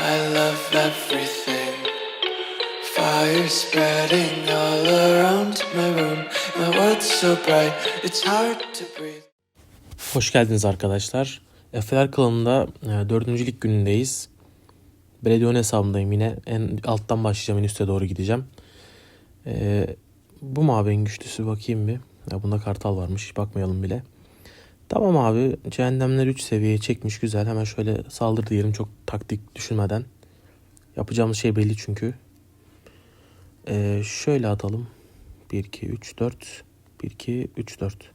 I love everything. Fire spreading all around my room. My world's so bright, it's hard to breathe. Hoş geldiniz arkadaşlar. Efeler klanında e, dördüncü lig günündeyiz. Belediye hesabındayım yine. En alttan başlayacağım en üste doğru gideceğim. E, bu mu abi en güçlüsü bakayım bir. Ya bunda kartal varmış bakmayalım bile. Tamam abi cehennemler 3 seviyeye çekmiş güzel. Hemen şöyle saldır diyelim çok taktik düşünmeden. Yapacağımız şey belli çünkü. E, şöyle atalım. 1, 2, 3, 4. 1, 2, 3, 4.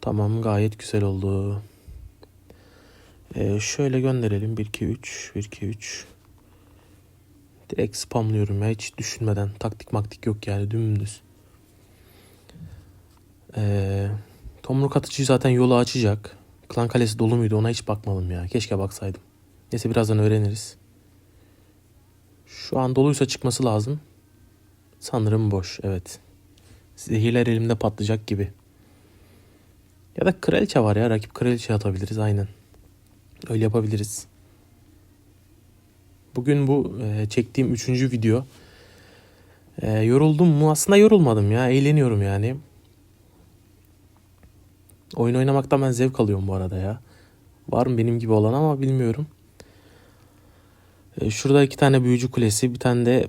Tamam gayet güzel oldu. Ee, şöyle gönderelim. 1 2 3 1 2 3. Direkt spamlıyorum ya hiç düşünmeden. Taktik maktik yok yani dümdüz. Ee, tomruk atıcı zaten yolu açacak. Klan kalesi dolu muydu ona hiç bakmadım ya. Keşke baksaydım. Neyse birazdan öğreniriz. Şu an doluysa çıkması lazım. Sanırım boş evet. Zehirler elimde patlayacak gibi. Ya da kraliçe var ya. Rakip kraliçe atabiliriz aynen. Öyle yapabiliriz. Bugün bu e, çektiğim üçüncü video. E, yoruldum mu? Aslında yorulmadım ya. Eğleniyorum yani. Oyun oynamaktan ben zevk alıyorum bu arada ya. Var mı benim gibi olan ama bilmiyorum. E, şurada iki tane büyücü kulesi, bir tane de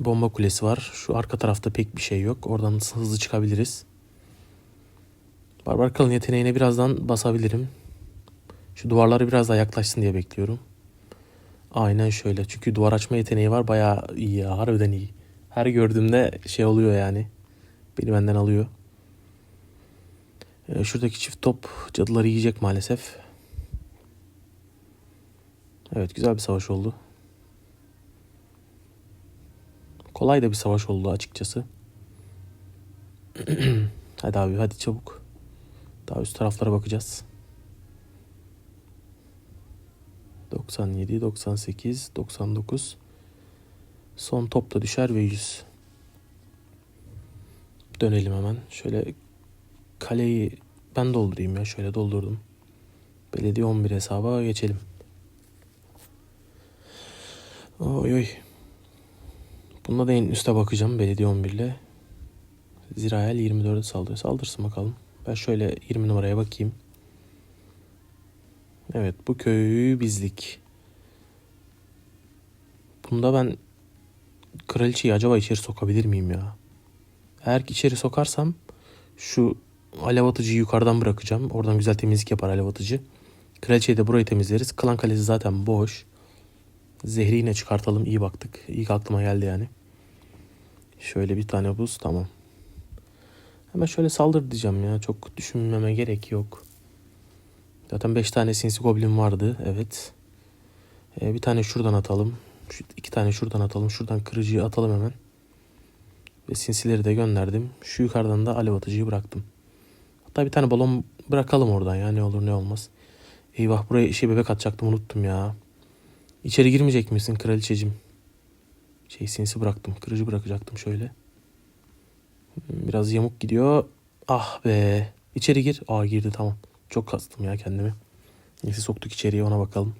bomba kulesi var. Şu arka tarafta pek bir şey yok. Oradan hızlı çıkabiliriz. Barbar Kral'ın yeteneğine birazdan basabilirim. Şu duvarları biraz daha yaklaşsın diye bekliyorum. Aynen şöyle. Çünkü duvar açma yeteneği var. Bayağı iyi ya. Harbiden iyi. Her gördüğümde şey oluyor yani. Beni benden alıyor. Ee, şuradaki çift top cadıları yiyecek maalesef. Evet güzel bir savaş oldu. Kolay da bir savaş oldu açıkçası. hadi abi hadi çabuk. Daha üst taraflara bakacağız. 97, 98, 99. Son top da düşer ve 100. Dönelim hemen. Şöyle kaleyi ben doldurayım ya. Şöyle doldurdum. Belediye 11 hesaba geçelim. Oy oy. Bunda da en üste bakacağım. Belediye 11 ile. Zirael 24'e saldırıyor. Saldırsın bakalım. Ben şöyle 20 numaraya bakayım. Evet bu köy bizlik. Bunda ben kraliçeyi acaba içeri sokabilir miyim ya? Eğer ki içeri sokarsam şu alev atıcıyı yukarıdan bırakacağım. Oradan güzel temizlik yapar alev atıcı. Kraliçeyi de burayı temizleriz. Klan kalesi zaten boş. Zehri yine çıkartalım. İyi baktık. İlk aklıma geldi yani. Şöyle bir tane buz. Tamam. Hemen şöyle saldır diyeceğim ya. Çok düşünmeme gerek yok. Zaten 5 tane sinsi goblin vardı. Evet. Ee, bir tane şuradan atalım. Şu, iki tane şuradan atalım. Şuradan kırıcıyı atalım hemen. Ve sinsileri de gönderdim. Şu yukarıdan da alev atıcıyı bıraktım. Hatta bir tane balon bırakalım oradan ya. Ne olur ne olmaz. Eyvah buraya şey bebek atacaktım unuttum ya. İçeri girmeyecek misin kraliçecim? Şey sinsi bıraktım. Kırıcı bırakacaktım şöyle. Biraz yamuk gidiyor. Ah be. İçeri gir. Aa girdi tamam. Çok kastım ya kendimi. Neyse soktuk içeriye ona bakalım.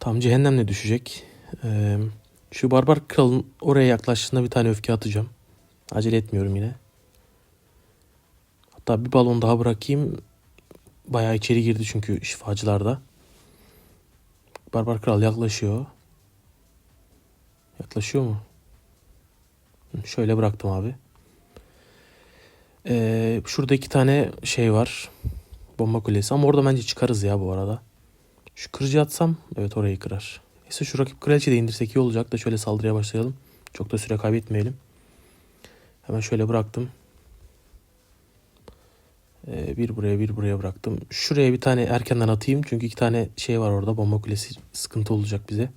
Tam cehennemle düşecek. Ee, şu barbar kralın oraya yaklaştığında bir tane öfke atacağım. Acele etmiyorum yine. Hatta bir balon daha bırakayım. Bayağı içeri girdi çünkü şifacılarda. Barbar kral yaklaşıyor. Yaklaşıyor mu? Şöyle bıraktım abi. Ee, şurada iki tane şey var. Bomba kulesi ama orada bence çıkarız ya bu arada. Şu kırıcı atsam evet orayı kırar. Neyse şu rakip kraliçe de indirsek iyi olacak da şöyle saldırıya başlayalım. Çok da süre kaybetmeyelim. Hemen şöyle bıraktım. Ee, bir buraya bir buraya bıraktım. Şuraya bir tane erkenden atayım. Çünkü iki tane şey var orada. Bomba kulesi sıkıntı olacak bize.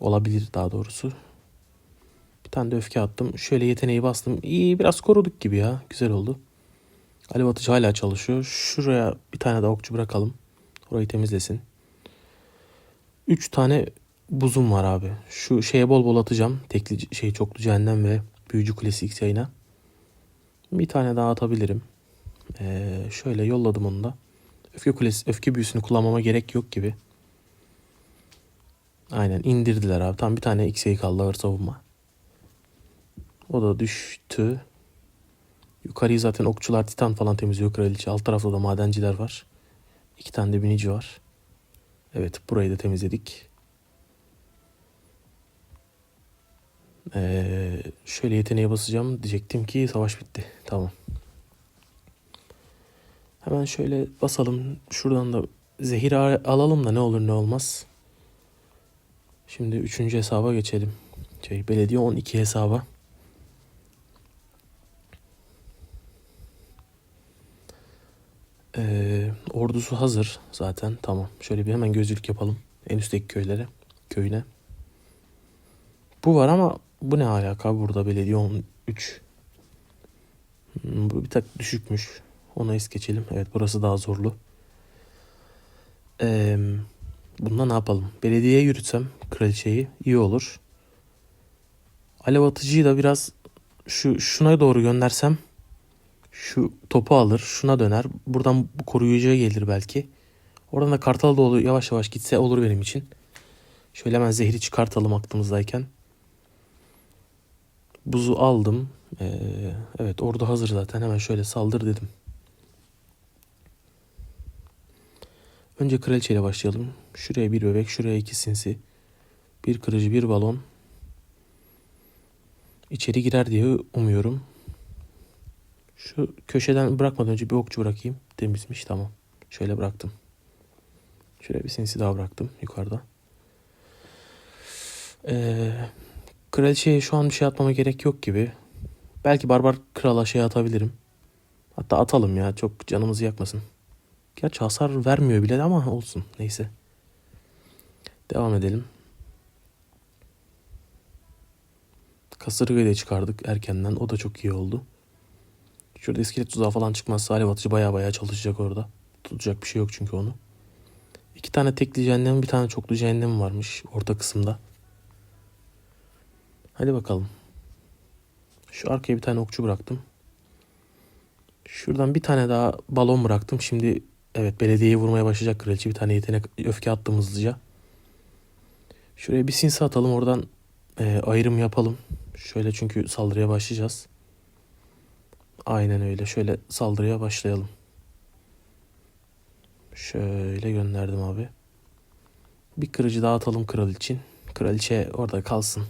Olabilir daha doğrusu. Bir tane de öfke attım. Şöyle yeteneği bastım. İyi biraz koruduk gibi ya. Güzel oldu. Alev atıcı hala çalışıyor. Şuraya bir tane daha okçu bırakalım. Orayı temizlesin. Üç tane buzum var abi. Şu şeye bol bol atacağım. Tekli şey çoklu cehennem ve büyücü kulesi X yayına. Bir tane daha atabilirim. Ee, şöyle yolladım onu da. Öfke kulesi, öfke büyüsünü kullanmama gerek yok gibi. Aynen indirdiler abi. Tam bir tane X'e kaldı ağır savunma. O da düştü. Yukarıyı zaten okçular titan falan temizliyor kraliçe. Alt tarafta da madenciler var. İki tane de binici var. Evet burayı da temizledik. Ee, şöyle yeteneğe basacağım. Diyecektim ki savaş bitti. Tamam. Hemen şöyle basalım. Şuradan da zehir alalım da ne olur ne olmaz. Şimdi üçüncü hesaba geçelim. Şey, belediye 12 hesaba. Ee, ordusu hazır zaten. Tamam. Şöyle bir hemen gözlük yapalım. En üstteki köylere. Köyüne. Bu var ama bu ne alaka burada belediye 13. Hmm, Bu bir tak düşükmüş. Ona es geçelim. Evet burası daha zorlu. Ee, bunda ne yapalım? Belediyeye yürütsem kraliçeyi iyi olur. Alev atıcıyı da biraz şu şuna doğru göndersem şu topu alır, şuna döner. Buradan bu koruyucuya gelir belki. Oradan da Kartal doğru yavaş yavaş gitse olur benim için. Şöyle hemen zehri çıkartalım aklımızdayken. Buzu aldım. Ee, evet orada hazır zaten. Hemen şöyle saldır dedim. Önce kraliçeyle başlayalım. Şuraya bir bebek, şuraya iki sinsi. Bir kırıcı, bir balon. İçeri girer diye umuyorum. Şu köşeden bırakmadan önce bir okçu bırakayım. Temizmiş tamam. Şöyle bıraktım. Şuraya bir sinsi daha bıraktım yukarıda. Ee, kraliçeye şu an bir şey atmama gerek yok gibi. Belki barbar krala şey atabilirim. Hatta atalım ya çok canımızı yakmasın. Gerçi hasar vermiyor bile ama olsun neyse. Devam edelim. Kasırgayı da çıkardık erkenden. O da çok iyi oldu. Şurada iskelet tuzağı falan çıkmazsa alev atıcı baya baya çalışacak orada. Tutacak bir şey yok çünkü onu. İki tane tekli cehennem bir tane çoklu cehennem varmış orta kısımda. Hadi bakalım. Şu arkaya bir tane okçu bıraktım. Şuradan bir tane daha balon bıraktım. Şimdi evet belediyeye vurmaya başlayacak kraliçe. Bir tane yetenek öfke attım hızlıca. Şuraya bir sinsi atalım oradan e, ayrım yapalım. Şöyle çünkü saldırıya başlayacağız. Aynen öyle. Şöyle saldırıya başlayalım. Şöyle gönderdim abi. Bir kırıcı daha atalım kral için. Kraliçe orada kalsın.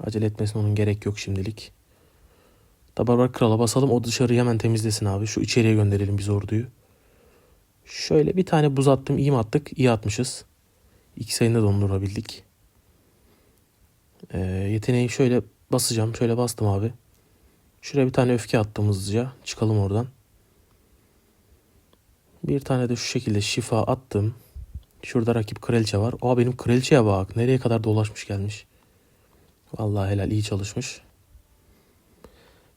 Acele etmesin onun gerek yok şimdilik. Da barbar krala basalım o dışarıyı hemen temizlesin abi. Şu içeriye gönderelim biz orduyu. Şöyle bir tane buz attım iyi mi attık? İyi atmışız. İki sayını da dondurabildik. Ee, yeteneği şöyle basacağım. Şöyle bastım abi. Şuraya bir tane öfke attım hızlıca. Çıkalım oradan. Bir tane de şu şekilde şifa attım. Şurada rakip kraliçe var. Aa benim kraliçeye bak. Nereye kadar dolaşmış gelmiş. Vallahi helal iyi çalışmış.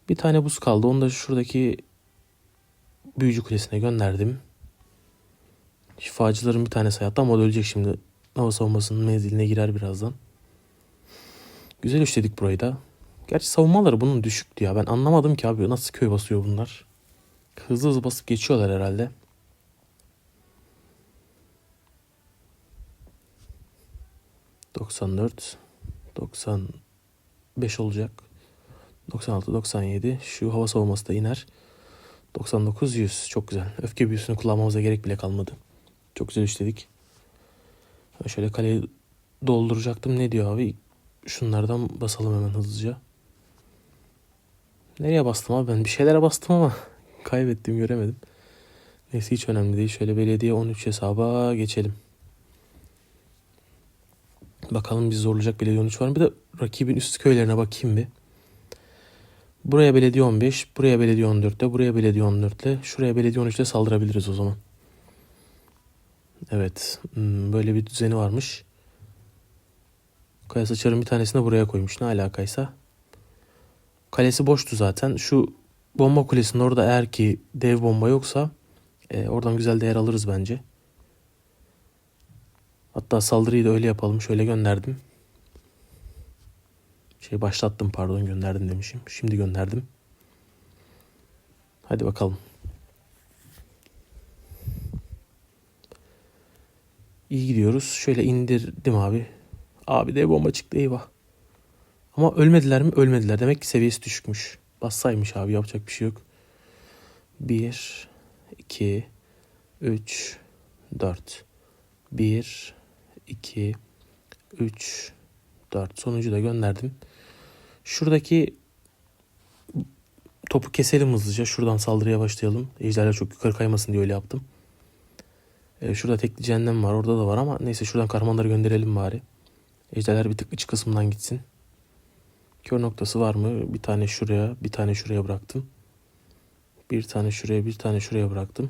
Bir tane buz kaldı. Onu da şuradaki büyücü kulesine gönderdim. Şifacıların bir tanesi hayatta ama ölecek şimdi. Hava savunmasının menziline girer birazdan. Güzel işledik burayı da. Gerçi savunmaları bunun düşüktü ya. Ben anlamadım ki abi nasıl köy basıyor bunlar. Hızlı hızlı basıp geçiyorlar herhalde. ...94... ...95 olacak. 96, 97. Şu hava savunması da iner. 99, 100. Çok güzel. Öfke büyüsünü kullanmamıza gerek bile kalmadı. Çok güzel işledik. Şöyle kaleyi dolduracaktım. Ne diyor abi? Şunlardan basalım hemen hızlıca. Nereye bastım abi ben? Bir şeylere bastım ama kaybettim göremedim. Neyse hiç önemli değil. Şöyle belediye 13 hesaba geçelim. Bakalım bizi zorlayacak belediye 13 var mı? Bir de rakibin üst köylerine bakayım bir. Buraya belediye 15, buraya belediye 14'te, buraya belediye 14'te, şuraya belediye 13'te saldırabiliriz o zaman. Evet, hmm, böyle bir düzeni varmış. Kaya saçarın bir tanesini buraya koymuş. Ne alakaysa. Kalesi boştu zaten. Şu bomba kulesinin orada eğer ki dev bomba yoksa e, oradan güzel değer alırız bence. Hatta saldırıyı da öyle yapalım. Şöyle gönderdim. Şey başlattım pardon gönderdim demişim. Şimdi gönderdim. Hadi bakalım. İyi gidiyoruz. Şöyle indirdim abi. Abi de bomba çıktı eyvah. Ama ölmediler mi? Ölmediler. Demek ki seviyesi düşükmüş. Bassaymış abi yapacak bir şey yok. 1, 2, 3, 4. 1, 2, 3, 4. Sonucu da gönderdim. Şuradaki topu keselim hızlıca. Şuradan saldırıya başlayalım. Ejderler çok yukarı kaymasın diye öyle yaptım. Ee, şurada tekli cehennem var. Orada da var ama neyse şuradan kahramanları gönderelim bari. Ejderler bir tık iç kısmından gitsin. Kör noktası var mı? Bir tane şuraya, bir tane şuraya bıraktım. Bir tane şuraya, bir tane şuraya bıraktım.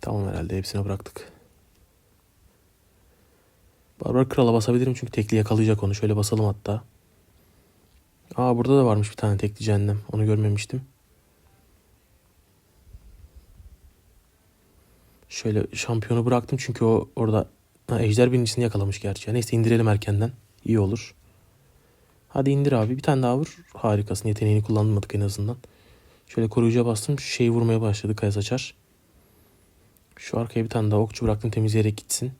Tamam herhalde hepsine bıraktık. Barbar Kral'a basabilirim çünkü tekli yakalayacak onu. Şöyle basalım hatta. Aa burada da varmış bir tane tekli cehennem. Onu görmemiştim. Şöyle şampiyonu bıraktım çünkü o orada ha, ejder birincisini yakalamış gerçi. Neyse indirelim erkenden. İyi olur. Hadi indir abi. Bir tane daha vur. Harikasın. Yeteneğini kullanmadık en azından. Şöyle koruyucuya bastım. Şu şeyi vurmaya başladı. Kaya saçar. Şu arkaya bir tane daha okçu bıraktım temizleyerek gitsin.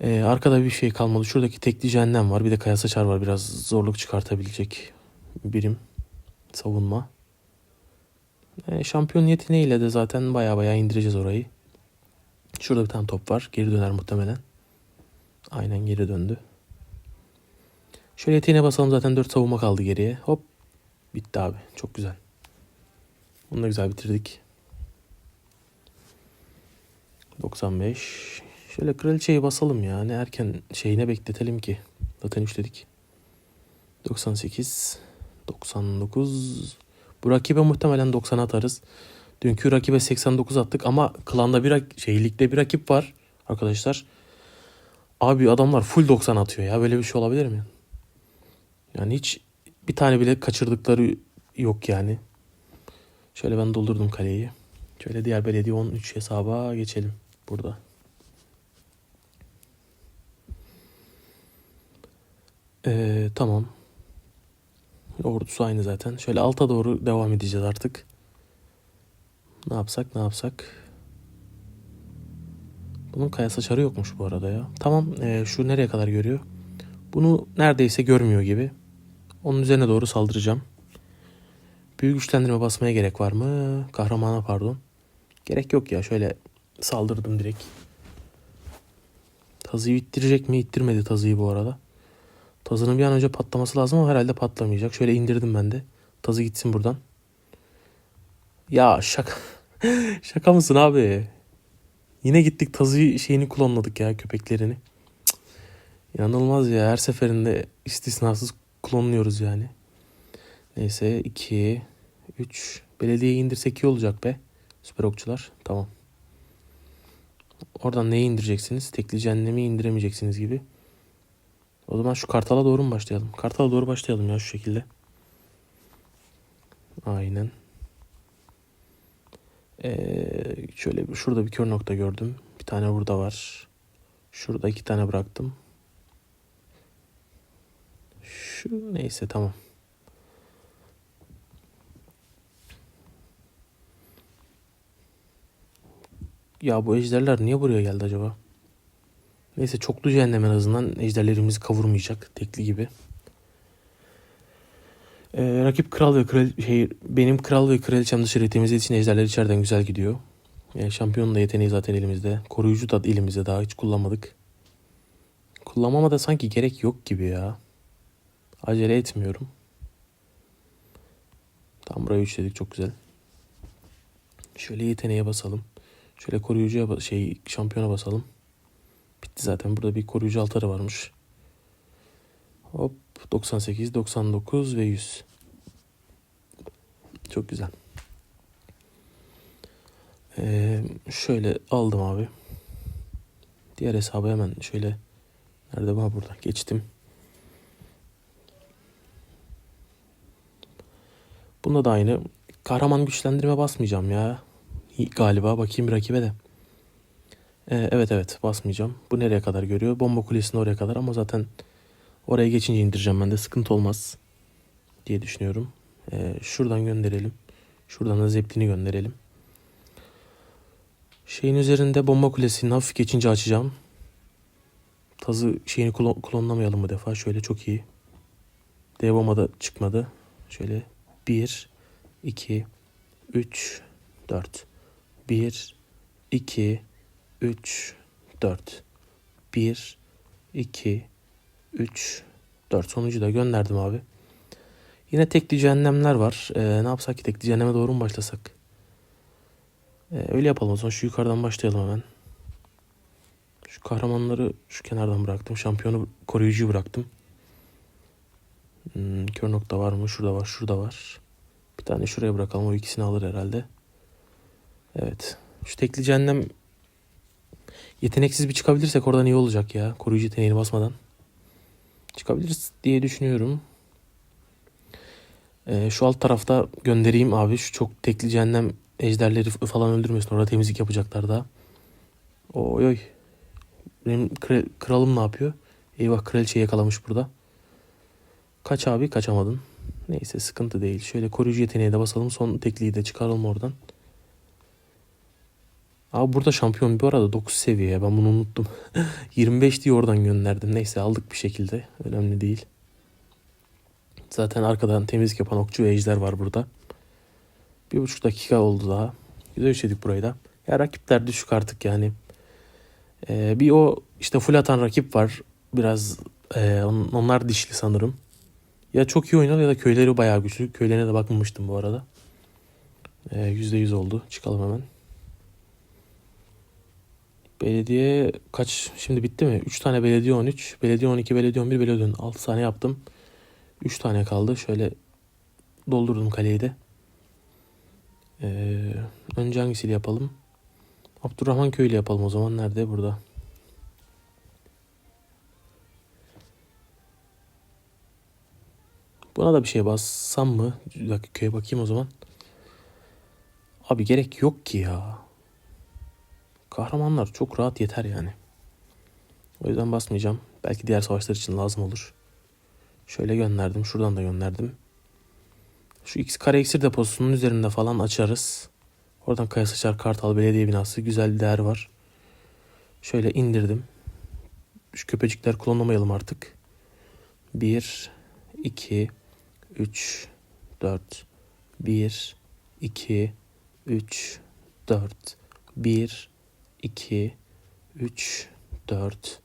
Ee, arkada bir şey kalmadı. Şuradaki tekli cehennem var. Bir de kaya saçar var. Biraz zorluk çıkartabilecek birim. Savunma. Ee, şampiyon yeteneğiyle de zaten baya baya indireceğiz orayı. Şurada bir tane top var. Geri döner muhtemelen. Aynen geri döndü. Şöyle yeteneğe basalım zaten 4 savunma kaldı geriye. Hop. Bitti abi. Çok güzel. Bunu da güzel bitirdik. 95. Şöyle kraliçeyi basalım ya. Ne erken şeyine bekletelim ki. Zaten üçledik. 98. 99. Bu rakibe muhtemelen 90 atarız. Dünkü rakibe 89 attık ama klanda bir şey ligde bir rakip var arkadaşlar. Abi adamlar full 90 atıyor ya. Böyle bir şey olabilir mi? Yani hiç bir tane bile kaçırdıkları yok yani. Şöyle ben doldurdum kaleyi. Şöyle diğer belediye 13 hesaba geçelim burada. Ee, tamam. Ordusu aynı zaten. Şöyle alta doğru devam edeceğiz artık. Ne yapsak ne yapsak. Bunun kaya saçarı yokmuş bu arada ya. Tamam ee, şu nereye kadar görüyor? Bunu neredeyse görmüyor gibi. Onun üzerine doğru saldıracağım. Büyük güçlendirme basmaya gerek var mı? Kahramana pardon. Gerek yok ya şöyle saldırdım direkt. Tazıyı ittirecek mi? İttirmedi tazıyı bu arada. Tazının bir an önce patlaması lazım ama herhalde patlamayacak. Şöyle indirdim ben de. Tazı gitsin buradan. Ya şaka. şaka mısın abi? Yine gittik tazı şeyini klonladık ya köpeklerini. Cık. İnanılmaz ya her seferinde istisnasız klonluyoruz yani. Neyse 2 3 belediyeyi indirsek iyi olacak be. Süper okçular. Tamam. Oradan neyi indireceksiniz? Tekli cehennemi indiremeyeceksiniz gibi. O zaman şu kartala doğru mu başlayalım? Kartala doğru başlayalım ya şu şekilde. Aynen. Ee, şöyle şurada bir kör nokta gördüm. Bir tane burada var. Şurada iki tane bıraktım. Şu neyse tamam. Ya bu ejderler niye buraya geldi acaba? Neyse çoklu cehennem en azından ejderlerimizi kavurmayacak tekli gibi. Ee, rakip kral ve kral şey benim kral ve kraliçem dışarı temizlediği için ejderler içeriden güzel gidiyor. Yani şampiyonun da yeteneği zaten elimizde. Koruyucu da elimizde daha hiç kullanmadık. Kullanmama da sanki gerek yok gibi ya. Acele etmiyorum. Tam burayı üçledik çok güzel. Şöyle yeteneğe basalım. Şöyle koruyucuya şey şampiyona basalım. Bitti zaten. Burada bir koruyucu altarı varmış. Hop 98, 99 ve 100. Çok güzel. Ee, şöyle aldım abi. Diğer hesabı hemen şöyle nerede var burada geçtim. Bunda da aynı. Kahraman güçlendirme basmayacağım ya. Galiba bakayım rakibe de. Ee, evet evet basmayacağım. Bu nereye kadar görüyor? Bomba kulesini oraya kadar ama zaten oraya geçince indireceğim ben de sıkıntı olmaz diye düşünüyorum. Ee, şuradan gönderelim. Şuradan da zeplini gönderelim. Şeyin üzerinde bomba kulesini hafif geçince açacağım. Tazı şeyini klon- klonlamayalım bu defa. Şöyle çok iyi. D bomba da çıkmadı. Şöyle 1, 2, 3, 4. 1, 2, 3, 4. 1, 2, 3, 4. Sonucu da gönderdim abi. Yine tekli cehennemler var. Ee, ne yapsak ki tekli cehenneme doğru mu başlasak? Ee, öyle yapalım o zaman. Şu yukarıdan başlayalım hemen. Şu kahramanları şu kenardan bıraktım. Şampiyonu koruyucuyu bıraktım. Hmm, kör nokta var mı? Şurada var, şurada var. Bir tane şuraya bırakalım. O ikisini alır herhalde. Evet. Şu tekli cehennem yeteneksiz bir çıkabilirsek oradan iyi olacak ya. Koruyucu yeteneğini basmadan. Çıkabiliriz diye düşünüyorum. Ee, şu alt tarafta göndereyim abi. Şu çok tekli cehennem ejderleri falan öldürmesin. Orada temizlik yapacaklar daha. Oy oy. Benim kral- kralım ne yapıyor? Eyvah kraliçeyi yakalamış burada. Kaç abi kaçamadın. Neyse sıkıntı değil. Şöyle koruyucu yeteneğe de basalım. Son tekliği de çıkaralım oradan. Abi burada şampiyon bu arada 9 seviye. Ben bunu unuttum. 25 diye oradan gönderdim. Neyse aldık bir şekilde. Önemli değil. Zaten arkadan temizlik yapan okçu ve ejder var burada. Bir buçuk dakika oldu daha. Güzel işledik burayı da. Ya rakipler düşük artık yani. Ee, bir o işte full atan rakip var. Biraz e, on- onlar dişli sanırım. Ya çok iyi oynadı ya da köyleri bayağı güçlü. Köylerine de bakmamıştım bu arada. Ee, %100 oldu. Çıkalım hemen. Belediye kaç? Şimdi bitti mi? 3 tane belediye 13. Belediye 12, belediye 11, belediye 10. 6 tane yaptım. 3 tane kaldı. Şöyle doldurdum kaleyi de. Ee, önce hangisiyle yapalım? Abdurrahman köyle yapalım o zaman. Nerede? Burada. Buna da bir şey bassam mı? Bir dakika köye bakayım o zaman. Abi gerek yok ki ya. Kahramanlar çok rahat yeter yani. O yüzden basmayacağım. Belki diğer savaşlar için lazım olur. Şöyle gönderdim. Şuradan da gönderdim. Şu X kare iksir deposunun üzerinde falan açarız. Oradan Kaya Saçar Kartal Belediye Binası. Güzel bir değer var. Şöyle indirdim. Şu köpecikler klonlamayalım artık. 1, 2, 3, 4, 1, 2, 3, 4, 1, 2, 3, 4,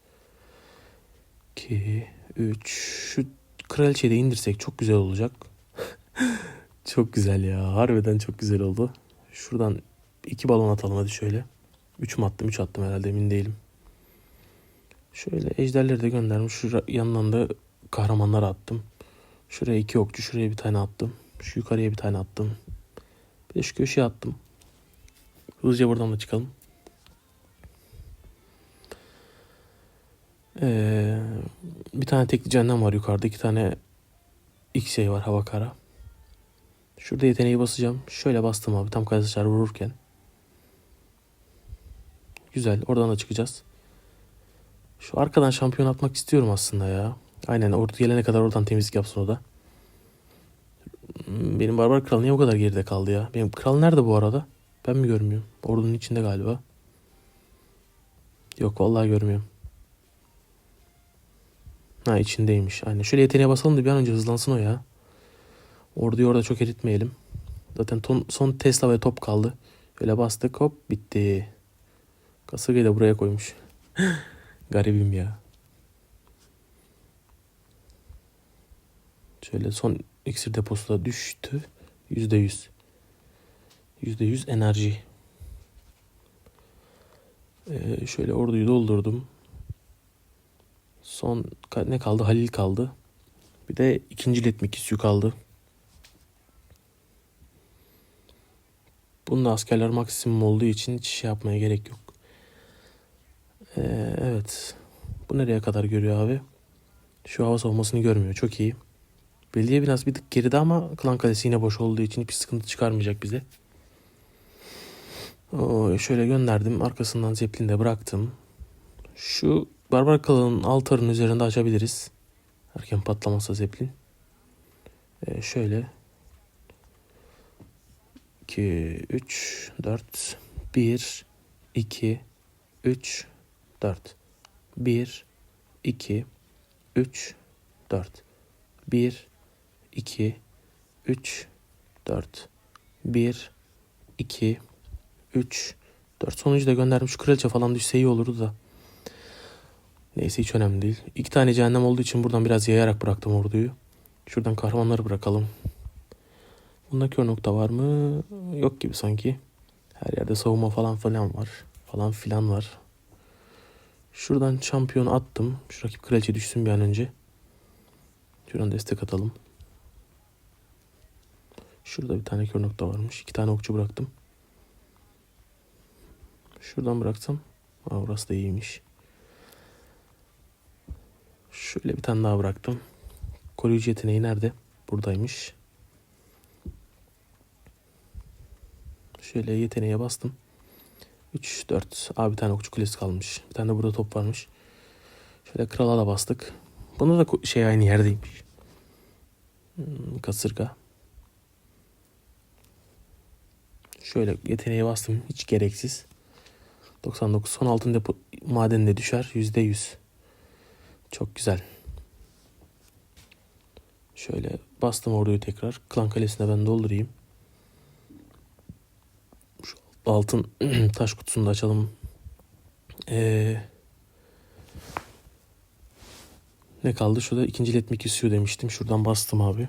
2, 3. Şu kraliçeyi de indirsek çok güzel olacak. çok güzel ya. Harbiden çok güzel oldu. Şuradan iki balon atalım hadi şöyle. Üç mü attım? Üç attım herhalde emin değilim. Şöyle ejderleri de gönderdim. Şu yandan da kahramanları attım. Şuraya iki okçu. Şuraya bir tane attım. Şu yukarıya bir tane attım. Bir de şu köşeye attım. Hızlıca buradan da çıkalım. Ee, bir tane tekli cehennem var yukarıda. iki tane X şey var hava kara. Şurada yeteneği basacağım. Şöyle bastım abi tam kaysaçlar vururken. Güzel oradan da çıkacağız. Şu arkadan şampiyon atmak istiyorum aslında ya. Aynen ordu gelene kadar oradan temizlik yapsın o da. Hmm, Benim barbar kral niye bu kadar geride kaldı ya? Benim kral nerede bu arada? Ben mi görmüyorum? Ordunun içinde galiba. Yok vallahi görmüyorum. Ha içindeymiş. Aynen. Şöyle yeteneğe basalım da bir an önce hızlansın o ya. Orduyu orada çok eritmeyelim. Zaten ton, son Tesla ve top kaldı. Öyle bastık hop bitti. Kasırgayı da buraya koymuş. Garibim ya. Şöyle son iksir deposu da düştü. Yüzde yüz. Yüzde yüz enerji. Ee, şöyle orduyu doldurdum. Son ne kaldı? Halil kaldı. Bir de ikinci letmik isyu kaldı. Bunda askerler maksimum olduğu için hiç şey yapmaya gerek yok. Ee, evet. Bu nereye kadar görüyor abi? Şu hava savunmasını görmüyor. Çok iyi. Belediye biraz bir tık geride ama Klan Kalesi yine boş olduğu için hiçbir sıkıntı çıkarmayacak bize. Oo, şöyle gönderdim. Arkasından Zeppelin'i de bıraktım. Şu Barbar Kral'ın altarın üzerinde açabiliriz. Erken patlamazsa Zeppelin. Ee, şöyle. 2, 3, 4, 1, 2, 3, 4. 1, 2, 3, 4. 1, 2, 3, 4. 1, 2, 3, 4. Sonuncu da gönderdim. Şu kraliçe falan düşse iyi olurdu da. Neyse hiç önemli değil. İki tane cehennem olduğu için buradan biraz yayarak bıraktım orduyu. Şuradan kahramanları bırakalım. Bunda kör nokta var mı? Yok gibi sanki. Her yerde savunma falan filan var. Falan filan var. Şuradan şampiyon attım. Şu rakip kraliçe düşsün bir an önce. Şuradan destek atalım. Şurada bir tane kör nokta varmış. İki tane okçu bıraktım. Şuradan bıraksam. Aa, burası da iyiymiş. Şöyle bir tane daha bıraktım. Koruyucu yeteneği nerede? Buradaymış. Şöyle yeteneğe bastım. 3, 4. Abi bir tane okçu kulesi kalmış. Bir tane de burada top varmış. Şöyle krala da bastık. Bunda da şey aynı yerdeymiş. Hmm, kasırga. Şöyle yeteneğe bastım. Hiç gereksiz. 99. Son altın depo madeninde düşer. %100. Çok güzel. Şöyle bastım orduyu tekrar. Klan kalesine ben doldurayım. Şu altın taş kutusunu da açalım. Ee, ne kaldı? Şurada ikinci iletmek istiyor demiştim. Şuradan bastım abi.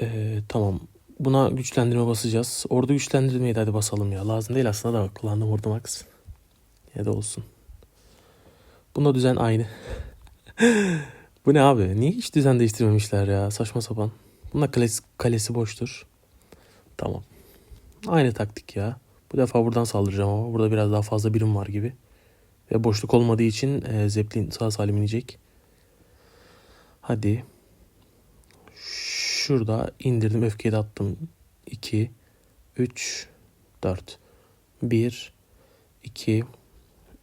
Ee, tamam. Buna güçlendirme basacağız. Ordu güçlendirmeyi de hadi basalım ya. Lazım değil aslında da kullandım ordu max. Ya da olsun. Bunda düzen aynı. Bu ne abi? Niye hiç düzen değiştirmemişler ya? Saçma sapan. Bunda kalesi, kalesi boştur. Tamam. Aynı taktik ya. Bu defa buradan saldıracağım ama burada biraz daha fazla birim var gibi. Ve boşluk olmadığı için e, Zeppelin sağ salim inecek. Hadi. Şurada indirdim. Öfkeyi de attım. 2, 3, 4. 1, 2,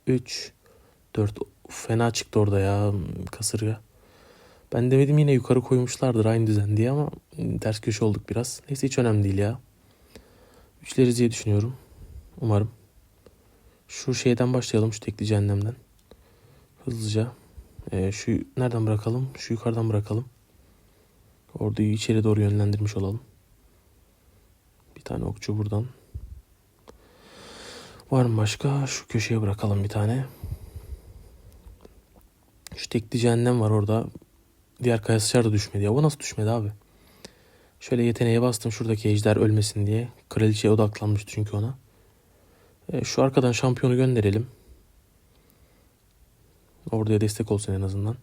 3, 4. Fena çıktı orada ya kasırga. Ben demedim yine yukarı koymuşlardır aynı düzen diye ama ters köşe olduk biraz. Neyse hiç önemli değil ya. Üçleriz diye düşünüyorum. Umarım. Şu şeyden başlayalım. Şu tekli cehennemden. Hızlıca. Ee, şu nereden bırakalım? Şu yukarıdan bırakalım. Orduyu içeri doğru yönlendirmiş olalım. Bir tane okçu buradan. Var mı başka? Şu köşeye bırakalım bir tane. Şu tekli cehennem var orada. Diğer kayasıçlar da düşmedi ya. Bu nasıl düşmedi abi? Şöyle yeteneğe bastım şuradaki ejder ölmesin diye. Kraliçeye odaklanmıştı çünkü ona. E, şu arkadan şampiyonu gönderelim. Orduya destek olsun en azından.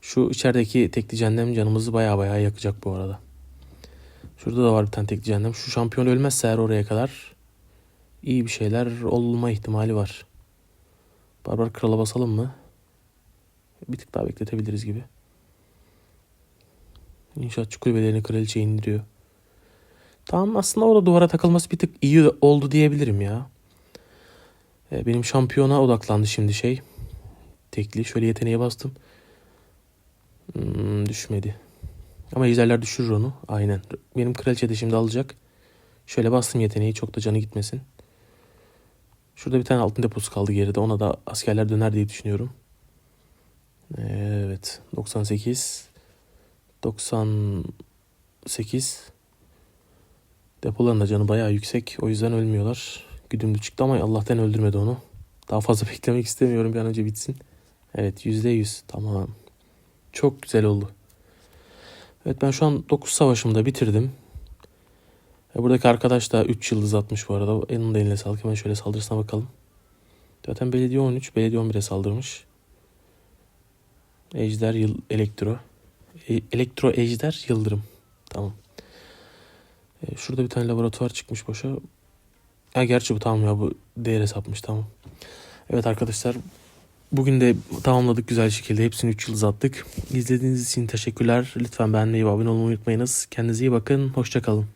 Şu içerideki tekli cehennem canımızı baya baya yakacak bu arada. Şurada da var bir tane tekli cehennem. Şu şampiyon ölmezse eğer oraya kadar iyi bir şeyler olma ihtimali var. Barbar krala basalım mı? Bir tık daha bekletebiliriz gibi. İnşaatçı kulübelerini kraliçe indiriyor. Tamam aslında orada duvara takılması bir tık iyi oldu diyebilirim ya. Ee, benim şampiyona odaklandı şimdi şey. Tekli şöyle yeteneğe bastım. Hmm, düşmedi. Ama ejderler düşürür onu. Aynen. Benim kraliçe de şimdi alacak. Şöyle bastım yeteneği çok da canı gitmesin. Şurada bir tane altın deposu kaldı geride. Ona da askerler döner diye düşünüyorum. Evet. 98. 98. Depoların da canı bayağı yüksek. O yüzden ölmüyorlar. Güdümlü çıktı ama Allah'tan öldürmedi onu. Daha fazla beklemek istemiyorum. Bir an önce bitsin. Evet %100. Tamam. Çok güzel oldu. Evet ben şu an 9 savaşımda bitirdim. E, buradaki arkadaş da 3 yıldız atmış bu arada. De eline sağlık. Hemen şöyle saldırısına bakalım. Zaten belediye 13, belediye 11'e saldırmış. Ejder yıl elektro. E, elektro ejder yıldırım. Tamam. E, şurada bir tane laboratuvar çıkmış boşa. Ha gerçi bu tamam ya bu değer hesapmış tamam. Evet arkadaşlar bugün de tamamladık güzel şekilde. Hepsini 3 yıldız attık. İzlediğiniz için teşekkürler. Lütfen beğenmeyi ve abone olmayı unutmayınız. Kendinize iyi bakın. Hoşçakalın.